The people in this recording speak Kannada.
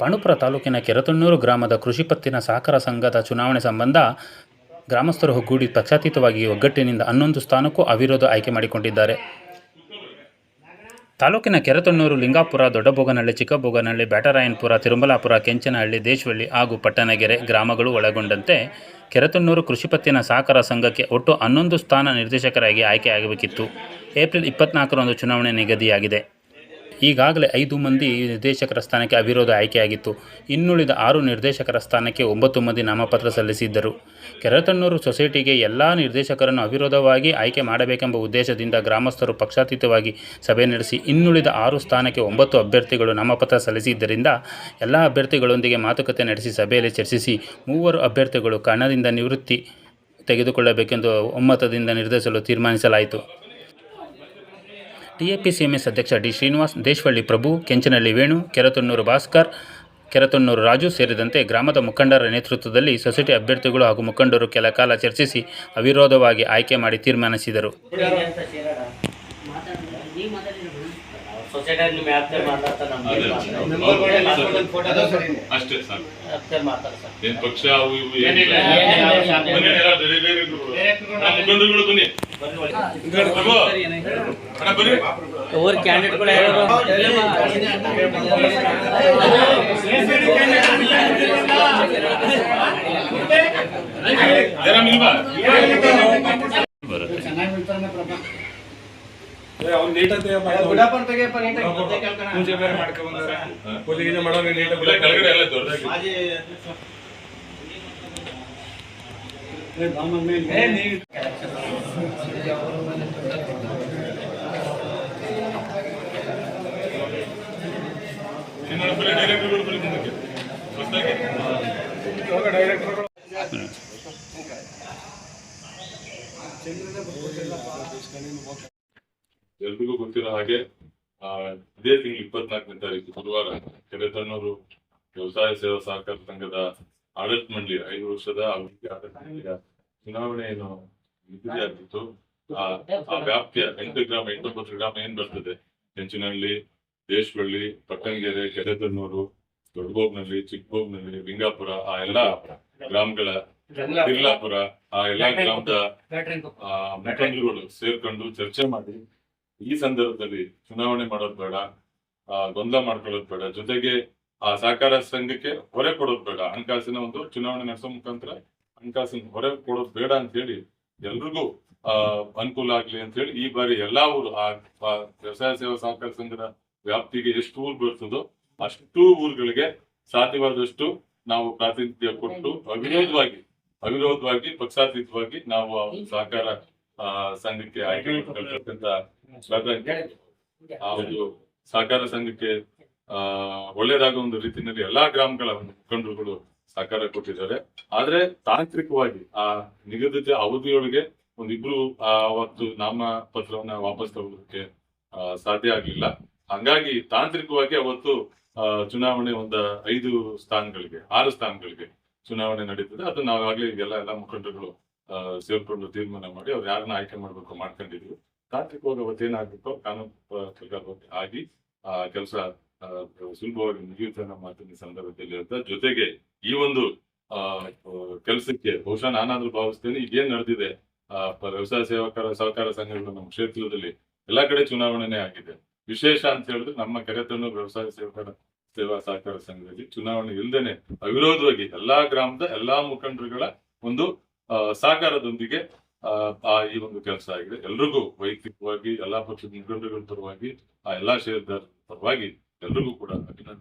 ಪಾಂಡುಪುರ ತಾಲೂಕಿನ ಕೆರತೊಣ್ಣೂರು ಗ್ರಾಮದ ಕೃಷಿ ಪತ್ತಿನ ಸಹಕಾರ ಸಂಘದ ಚುನಾವಣೆ ಸಂಬಂಧ ಗ್ರಾಮಸ್ಥರು ಒಗ್ಗೂಡಿ ಪಕ್ಷಾತೀತವಾಗಿ ಒಗ್ಗಟ್ಟಿನಿಂದ ಹನ್ನೊಂದು ಸ್ಥಾನಕ್ಕೂ ಅವಿರೋಧ ಆಯ್ಕೆ ಮಾಡಿಕೊಂಡಿದ್ದಾರೆ. ತಾಲೂಕಿನ ಕೆರತೊಣ್ಣೂರು ಲಿಂಗಾಪುರ, ದೊಡ್ಡಬೋಗನಹಳ್ಳಿ, ಚಿಕ್ಕಬೋಗನಹಳ್ಳಿ, ಬ್ಯಾಟರಾಯನಪುರ, ತಿರುಮಲಾಪುರ, ಕೆಂಚನಹಳ್ಳಿ, ದೇಶವಳ್ಳಿ ಹಾಗೂ ಪಟ್ಟಣಗೆರೆ ಗ್ರಾಮಗಳು ಒಳಗೊಂಡಂತೆ ಕೆರತೊಣ್ಣೂರು ಕೃಷಿ ಪತ್ತಿನ ಸಹಕಾರ ಸಂಘಕ್ಕೆ ಒಟ್ಟು ಹನ್ನೊಂದು ಸ್ಥಾನ ನಿರ್ದೇಶಕರಾಗಿ ಆಯ್ಕೆಯಾಗಬೇಕಿತ್ತು. ಏಪ್ರಿಲ್ ಇಪ್ಪತ್ನಾಲ್ಕರಂದು ಚುನಾವಣೆ ನಿಗದಿಯಾಗಿದೆ. ಈಗಾಗಲೇ ಐದು ಮಂದಿ ನಿರ್ದೇಶಕರ ಸ್ಥಾನಕ್ಕೆ ಅವಿರೋಧ ಆಯ್ಕೆಯಾಗಿತ್ತು. ಇನ್ನುಳಿದ ಆರು ನಿರ್ದೇಶಕರ ಸ್ಥಾನಕ್ಕೆ ಒಂಬತ್ತು ಮಂದಿ ನಾಮಪತ್ರ ಸಲ್ಲಿಸಿದ್ದರು. ಕೆರೆತಣ್ಣೂರು ಸೊಸೈಟಿಗೆ ಎಲ್ಲ ನಿರ್ದೇಶಕರನ್ನು ಅವಿರೋಧವಾಗಿ ಆಯ್ಕೆ ಮಾಡಬೇಕೆಂಬ ಉದ್ದೇಶದಿಂದ ಗ್ರಾಮಸ್ಥರು ಪಕ್ಷಾತೀತವಾಗಿ ಸಭೆ ನಡೆಸಿ ಇನ್ನುಳಿದ ಆರು ಸ್ಥಾನಕ್ಕೆ ಒಂಬತ್ತು ಅಭ್ಯರ್ಥಿಗಳು ನಾಮಪತ್ರ ಸಲ್ಲಿಸಿದ್ದರಿಂದ ಎಲ್ಲ ಅಭ್ಯರ್ಥಿಗಳೊಂದಿಗೆ ಮಾತುಕತೆ ನಡೆಸಿ ಸಭೆಯಲ್ಲಿ ಚರ್ಚಿಸಿ ಮೂವರು ಅಭ್ಯರ್ಥಿಗಳು ಕಣದಿಂದ ನಿವೃತ್ತಿ ತೆಗೆದುಕೊಳ್ಳಬೇಕೆಂದು ಒಮ್ಮತದಿಂದ ನಿರ್ಧರಿಸಲು ತೀರ್ಮಾನಿಸಲಾಯಿತು. ಟಿಎಪಿಸಿಎಂಎಸ್ ಅಧ್ಯಕ್ಷ ಡಿ ಶ್ರೀನಿವಾಸ್ ದೇಶವಳ್ಳಿ ಪ್ರಭು ಕೆಂಚನಹಳ್ಳಿ ವೇಣು ಕೆರತೊಣ್ಣೂರು ಭಾಸ್ಕರ್ ಕೆರತೊಣ್ಣೂರು ರಾಜು ಸೇರಿದಂತೆ ಗ್ರಾಮದ ಮುಖಂಡರ ನೇತೃತ್ವದಲ್ಲಿ ಸೊಸೈಟಿ ಅಭ್ಯರ್ಥಿಗಳು ಹಾಗೂ ಮುಖಂಡರು ಕೆಲ ಕಾಲ ಚರ್ಚಿಸಿ ಅವಿರೋಧವಾಗಿ ಆಯ್ಕೆ ಮಾಡಿ ತೀರ್ಮಾನಿಸಿದರು. ಅಷ್ಟೇ ಅವ್ರ ಕ್ಯಾಂಡಿಡೇಟ್ಗಳು ಯಾರು ಪೂಜೆ ಬೇರೆ ಮಾಡ್ಕೊಂಡ್ ಬಂದಾರೆ ಪೂಜೆ ಗೀಜೆ ನೀಟಾಗಿ ಕೆಳಗಡೆ ಎಲ್ಲ ದೊಡ್ಡದಾಗಿ ಇನ್ನೊಂದು ಎಲ್ರಿಗೂ ಗೊತ್ತಿರೋ ಹಾಗೆ ಇದೇ ತಿಂಗಳು ಇಪ್ಪತ್ನಾಲ್ಕನೇ ತಾರೀಕು ಗುರುವಾರ ಕೆರೆತಣ್ಣೂರು ವ್ಯವಸಾಯ ಸೇವಾ ಸಹಕಾರ ಸಂಘದ ಆಡಳಿತ ಮಂಡಳಿ ಐದು ವರ್ಷದ ಅವಧಿಗೆ ಆಡಳಿತ ಮಂಡಳಿಯ ಚುನಾವಣೆಯನ್ನು ನಿಗದಿಯಾಗಿತ್ತು. ಆ ವ್ಯಾಪ್ತಿಯ ಎಂಟು ಗ್ರಾಮ ಎಂಟೊಂಬತ್ತು ಗ್ರಾಮ ಏನ್ ಬರ್ತದೆ? ಹೆಂಚಿನಹಳ್ಳಿ ದೇಶಬಳ್ಳಿ ಪಟ್ಟಂಗೆರೆ ಕೆರೆತಣ್ಣೂರು ದೊಡ್ಡಬೋಗ್ನಲ್ಲಿ ಚಿಕ್ಕಬೋಗ್ನಲ್ಲಿ ಲಿಂಗಾಪುರ ಆ ಎಲ್ಲಾ ಗ್ರಾಮಗಳ ತಿರ್ಲಾಪುರ ಆ ಎಲ್ಲಾ ಗ್ರಾಮದ ಮುಖಂಡರುಗಳು ಸೇರ್ಕೊಂಡು ಚರ್ಚೆ ಮಾಡಿ. ಈ ಸಂದರ್ಭದಲ್ಲಿ ಚುನಾವಣೆ ಮಾಡೋದ್ ಬೇಡ ಆ, ಗೊಂದಲ ಮಾಡ್ಕೊಳ್ಳೋದ್ ಬೇಡ. ಜೊತೆಗೆ ಆ ಸಹಕಾರ ಸಂಘಕ್ಕೆ ಹೊರೆ ಕೊಡೋದ್ ಬೇಡ. ಹಣಕಾಸಿನ ಒಂದು ಚುನಾವಣೆ ನಡೆಸೋ ಮುಖಾಂತರ ಹಣಕಾಸಿನ ಹೊರೆ ಕೊಡೋದ್ ಬೇಡ ಅಂತ ಹೇಳಿ ಎಲ್ರಿಗೂ ಅನುಕೂಲ ಆಗ್ಲಿ ಅಂತ ಹೇಳಿ ಈ ಬಾರಿ ಎಲ್ಲಾ ಊರು, ಆ ವ್ಯವಸಾಯ ಸೇವಾ ಸಹಕಾರ ಸಂಘದ ವ್ಯಾಪ್ತಿಗೆ ಎಷ್ಟು ಊರು ಬರ್ತದೋ ಅಷ್ಟು ಊರುಗಳಿಗೆ ಸಾಧ್ಯವಾದಷ್ಟು ನಾವು ಪ್ರಾತಿನಿಧ್ಯ ಕೊಟ್ಟು ಅವಿರೋಧವಾಗಿ ಅವಿರೋಧವಾಗಿ, ಪಕ್ಷಾತೀತವಾಗಿ ನಾವು ಸಹಕಾರ ಸಂಘಕ್ಕೆ ಆಯ್ಕೆ ಆ ಒಂದು ಸಹಕಾರ ಸಂಘಕ್ಕೆ ಒಳ್ಳೇದಾಗುವ ಒಂದು ರೀತಿಯಲ್ಲಿ ಎಲ್ಲಾ ಗ್ರಾಮಗಳ ಮುಖಂಡರುಗಳು ಸಹಕಾರ ಕೊಟ್ಟಿದ್ದಾರೆ. ಆದ್ರೆ ತಾಂತ್ರಿಕವಾಗಿ ಆ ನಿಗದಿತ ಅವಧಿಯೊಳಗೆ ಒಂದಿಬ್ರು ಅವತ್ತು ನಾಮ ಪತ್ರವನ್ನ ವಾಪಸ್ ತಗೊಳ್ಳೋದಕ್ಕೆ ಸಾಧ್ಯ ಆಗ್ಲಿಲ್ಲ ಹಂಗಾಗಿ ತಾಂತ್ರಿಕವಾಗಿ ಅವತ್ತು ಚುನಾವಣೆ ಒಂದ ಐದು ಸ್ಥಾನಗಳಿಗೆ, ಆರು ಸ್ಥಾನಗಳಿಗೆ ಚುನಾವಣೆ ನಡೀತದೆ. ಅದು ನಾವಾಗ್ಲೇ ಎಲ್ಲ ಎಲ್ಲ ಮುಖಂಡರುಗಳು ಸೇರ್ಕೊಂಡು ತೀರ್ಮಾನ ಮಾಡಿ ಅವ್ರು ಯಾರನ್ನ ಆಯ್ಕೆ ಮಾಡ್ಬೇಕು ಮಾಡ್ಕೊಂಡಿದ್ವಿ ತಾಂತ್ರಿಕವಾಗಿ ಅವತ್ತೇನಾಗ್ಬೇಕು ಕಾನೂನು ಆಗಿ ಆ ಕೆಲಸ ಸುಲಭವಾಗಿ ಮುಗಿಯುತ್ತೆ ನಮ್ಮ ಮಾತಿನ ಸಂದರ್ಭದಲ್ಲಿ ಅಂತ. ಜೊತೆಗೆ ಈ ಒಂದು, ಆ ಕೆಲಸಕ್ಕೆ ಬಹುಶಃ ನಾನಾದ್ರೂ ಭಾವಿಸ್ತೇನೆ ಇದೇನ್ ನಡೆದಿದೆ. ಆ ವ್ಯವಸಾಯ ಸೇವಕರ ಸಹಕಾರ ಸಂಘಗಳು ನಮ್ಮ ಕ್ಷೇತ್ರದಲ್ಲಿ ಎಲ್ಲಾ ಕಡೆ ಚುನಾವಣೆನೇ ಆಗಿದೆ. ವಿಶೇಷ ಅಂತ ಹೇಳಿದ್ರೆ ನಮ್ಮ ಕೆರೆತನ್ನು ವ್ಯವಸಾಯ ಸೇವಕರ ಸೇವಾ ಸಹಕಾರ ಸಂಘದಲ್ಲಿ ಚುನಾವಣೆ ಇಲ್ಲದೇನೆ ಅವಿರೋಧವಾಗಿ ಎಲ್ಲಾ ಗ್ರಾಮದ ಎಲ್ಲಾ ಮುಖಂಡರುಗಳ ಒಂದು ಸಹಕಾರದೊಂದಿಗೆ ಈ ಒಂದು ಕೆಲಸ ಆಗಿದೆ. ಎಲ್ರಿಗೂ ವೈಯಕ್ತಿಕವಾಗಿ, ಎಲ್ಲಾ ಪಕ್ಷದ ಮುಖಂಡರುಗಳ ಪರವಾಗಿ, ಆ ಎಲ್ಲಾ ಷೇರ್ದಾರರ ಪರವಾಗಿ ಎಲ್ರಿಗೂ ಕೂಡ ಅಭಿನಂದನೆ.